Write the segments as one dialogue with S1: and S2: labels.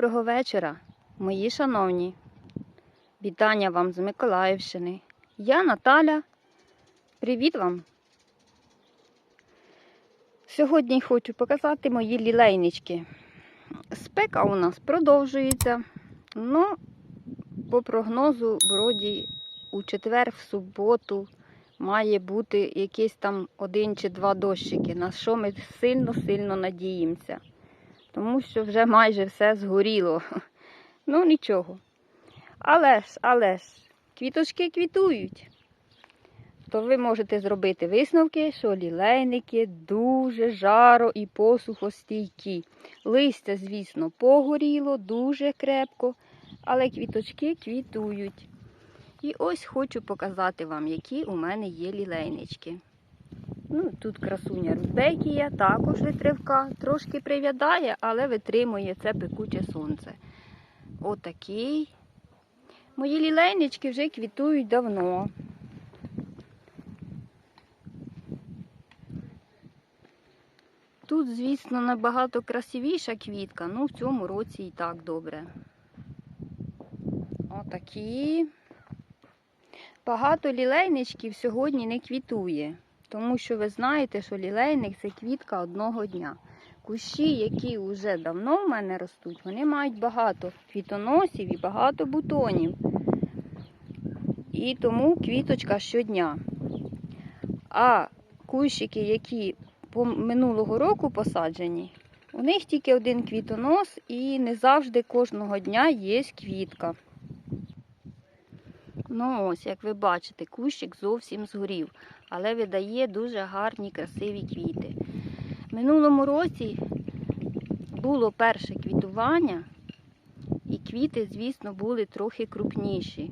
S1: Доброго вечора, мої шановні. Вітання вам з Миколаївщини. Я Наталя. Привіт вам. Сьогодні хочу показати мої лілейнички. Спека у нас продовжується. Ну, по прогнозу, вроді, у четвер, в суботу має бути якийсь там один чи два дощики, на що ми сильно-сильно надіємося тому що вже майже все згоріло. Ну, нічого. Але ж, але ж, квіточки квітують. То ви можете зробити висновки, що лілейники дуже жаро і посухостійкі. Листя, звісно, погоріло дуже крепко, але квіточки квітують. І ось хочу показати вам, які у мене є лілейнички. Ну, Тут красуня Рудбекія, також витривка. Трошки прив'ядає, але витримує це пекуче сонце. Отакий. Мої лілейнички вже квітують давно. Тут, звісно, набагато красивіша квітка, ну в цьому році і так добре. Отакі. Багато лілейничків сьогодні не квітує. Тому що ви знаєте, що лілейник це квітка одного дня. Кущі, які вже давно в мене ростуть, вони мають багато квітоносів і багато бутонів. І тому квіточка щодня. А кущики, які минулого року посаджені, у них тільки один квітонос і не завжди кожного дня є квітка. Ну ось, як ви бачите, кущик зовсім згорів, але видає дуже гарні, красиві квіти. Минулому році було перше квітування, і квіти, звісно, були трохи крупніші.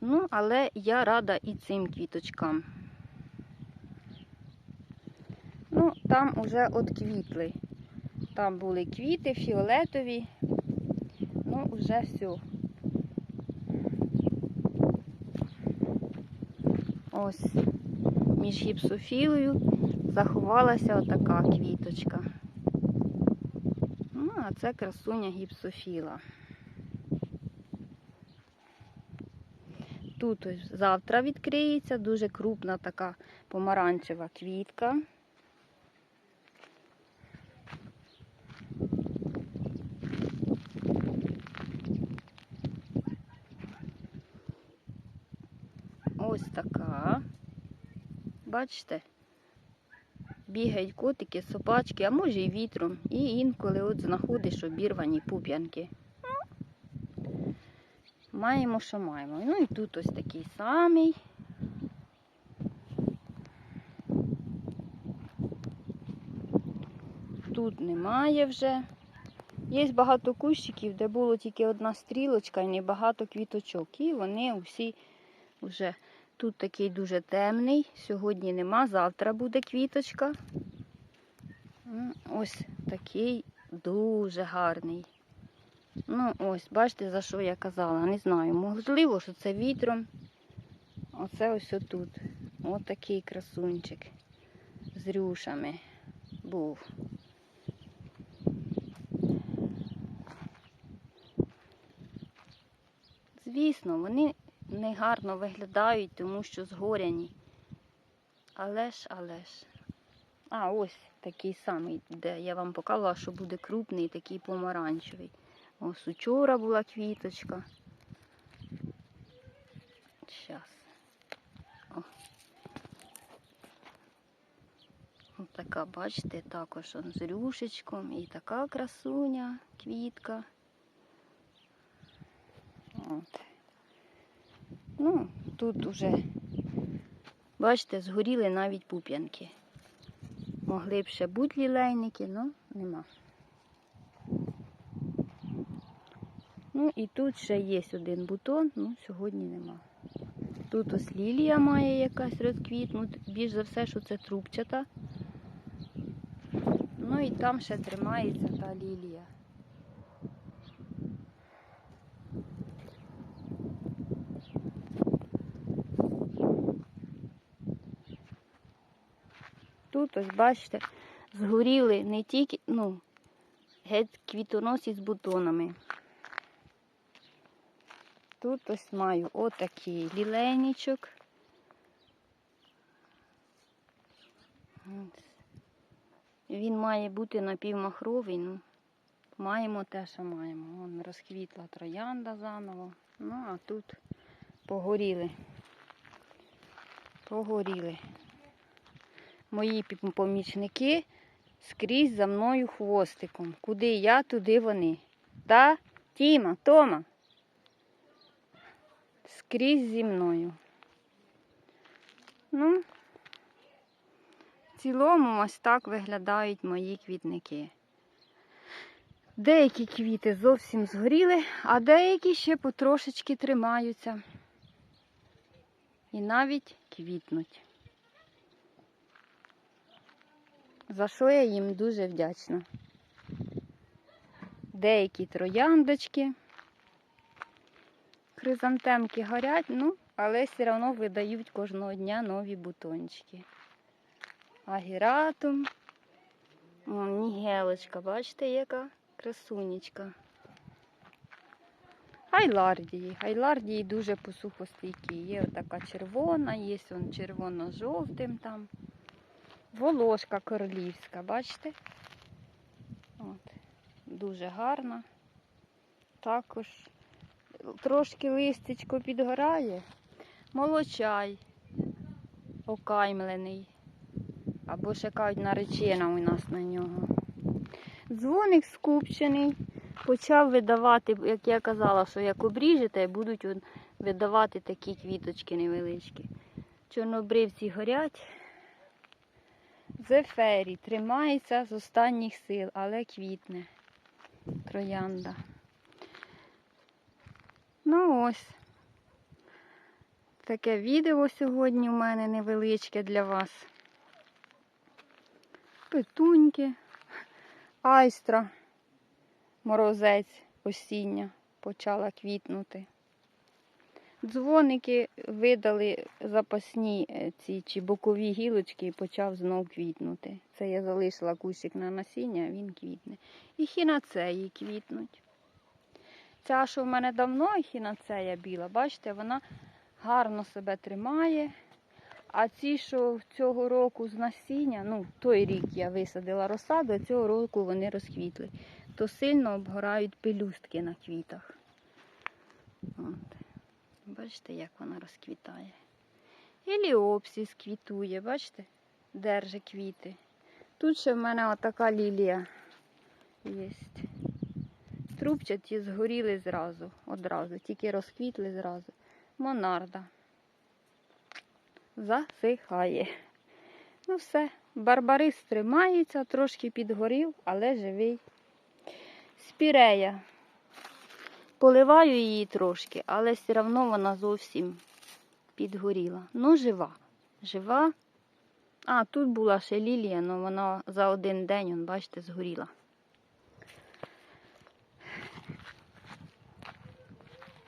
S1: Ну, але я рада і цим квіточкам. Ну, там уже от квітли. Там були квіти фіолетові. Ну, вже все. Ось між гіпсофілою заховалася отака квіточка. Ну, а це красуня гіпсофіла. Тут ось завтра відкриється дуже крупна така помаранчева квітка. Ось така. Бачите? Бігають котики, собачки, а може і вітром. І інколи от знаходиш обірвані пуп'янки. Маємо, що маємо. Ну і тут ось такий самий. Тут немає вже. Є багато кущиків, де було тільки одна стрілочка і небагато квіточок. І вони всі вже тут такий дуже темний. Сьогодні нема, завтра буде квіточка. Ось такий дуже гарний. Ну, ось, бачите, за що я казала. Не знаю. Можливо, що це вітром. Оце ось отут. Ось такий красунчик з рюшами був. Звісно, вони негарно виглядають, тому що згоряні. Але ж, але ж. А, ось такий самий, де я вам показала, що буде крупний, такий помаранчевий. Ось учора була квіточка. О. Ось така, бачите, також он з рюшечком і така красуня, квітка. От. Ну, тут уже, бачите, згоріли навіть пуп'янки. Могли б ще бути лілейники, але нема. Ну і тут ще є один бутон, ну сьогодні нема. Тут ось лілія має якась розквітнути, більш за все, що це трубчата. Ну і там ще тримається та лілія. Тут ось, бачите, згоріли не тільки, ну, геть квітоносі з бутонами. Тут ось маю отакий лілейничок. Він має бути напівмахровий, ну, маємо те, що маємо. Вон розквітла троянда заново. Ну, а тут погоріли. Погоріли. Мої помічники скрізь за мною хвостиком. Куди я, туди вони. Та, Тіма, Тома. Скрізь зі мною. Ну, в цілому ось так виглядають мої квітники. Деякі квіти зовсім згоріли, а деякі ще потрошечки тримаються. І навіть квітнуть. За що я їм дуже вдячна. Деякі трояндочки, хризантемки горять, ну, але все одно видають кожного дня нові бутончики. Агіратум. О, нігелочка, бачите, яка красунечка. Гайлардії. Гайлардії дуже посухостійкі. Є отака червона, є он червоно-жовтим там. Волошка королівська, бачите? От. Дуже гарна. Також трошки листечко підгорає. Молочай окаймлений. Або ще кажуть наречена у нас на нього. Дзвоник скупчений. Почав видавати, як я казала, що як обріжете, будуть видавати такі квіточки невеличкі. Чорнобривці горять. Зефері тримається з останніх сил, але квітне. Троянда. Ну ось. Таке відео сьогодні у мене невеличке для вас. Петуньки, айстра, морозець осіння почала квітнути. Дзвоники видали запасні е, ці чи бокові гілочки і почав знов квітнути. Це я залишила кущик на насіння, а він квітне. І хінацеї квітнуть. Ця, що в мене давно хінацея біла, бачите, вона гарно себе тримає. А ці, що цього року з насіння, ну, той рік я висадила розсаду, а цього року вони розквітли, то сильно обгорають пелюстки на квітах. От. Бачите, як вона розквітає. Еліопсис квітує, бачите? Держи квіти. Тут ще в мене отака лілія є. Трубчаті згоріли зразу, одразу, тільки розквітли зразу. Монарда. Засихає. Ну все, барбарис тримається, трошки підгорів, але живий. Спірея. Поливаю її трошки, але все одно вона зовсім підгоріла. Ну, жива. Жива. А, тут була ще лілія, але вона за один день, он, бачите, згоріла.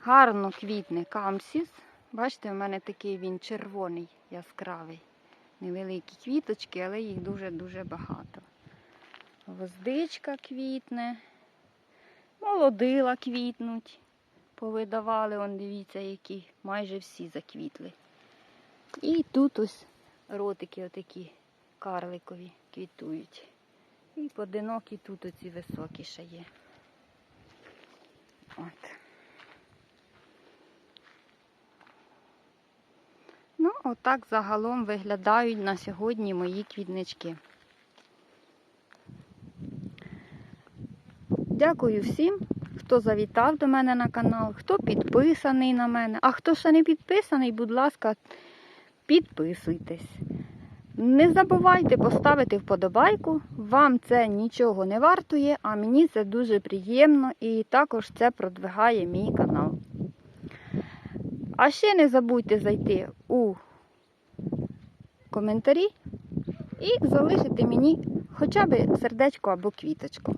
S1: Гарно квітне камсіс. Бачите, в мене такий він червоний, яскравий. Невеликі квіточки, але їх дуже-дуже багато. Гвоздичка квітне. Молодила квітнуть. Повидавали, он дивіться, які майже всі заквітли. І тут ось ротики отакі карликові квітують. І поодинокі тут оці високі ще є. От. Ну, отак загалом виглядають на сьогодні мої квітнички. Дякую всім, хто завітав до мене на канал, хто підписаний на мене. А хто ще не підписаний, будь ласка, підписуйтесь. Не забувайте поставити вподобайку. Вам це нічого не вартує, а мені це дуже приємно і також це продвигає мій канал. А ще не забудьте зайти у коментарі і залишити мені хоча б сердечко або квіточку.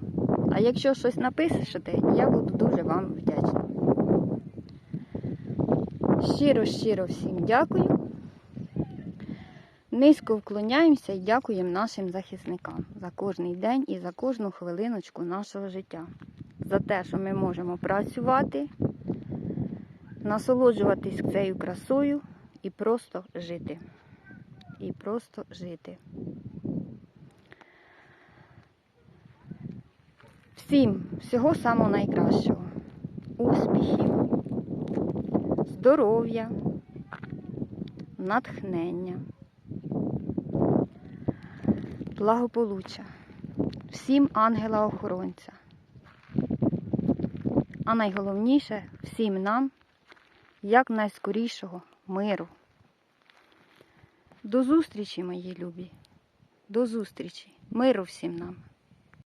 S1: А якщо щось напишете, я буду дуже вам вдячна. Щиро-щиро всім дякую. Низько вклоняємося і дякуємо нашим захисникам за кожний день і за кожну хвилиночку нашого життя. За те, що ми можемо працювати, насолоджуватись цією красою і просто жити. І просто жити. Всім всього самого найкращого. Успіхів, здоров'я, натхнення, благополуччя. Всім ангела-охоронця. А найголовніше всім нам як найскорішого миру. До зустрічі, мої любі. До зустрічі. Миру всім нам.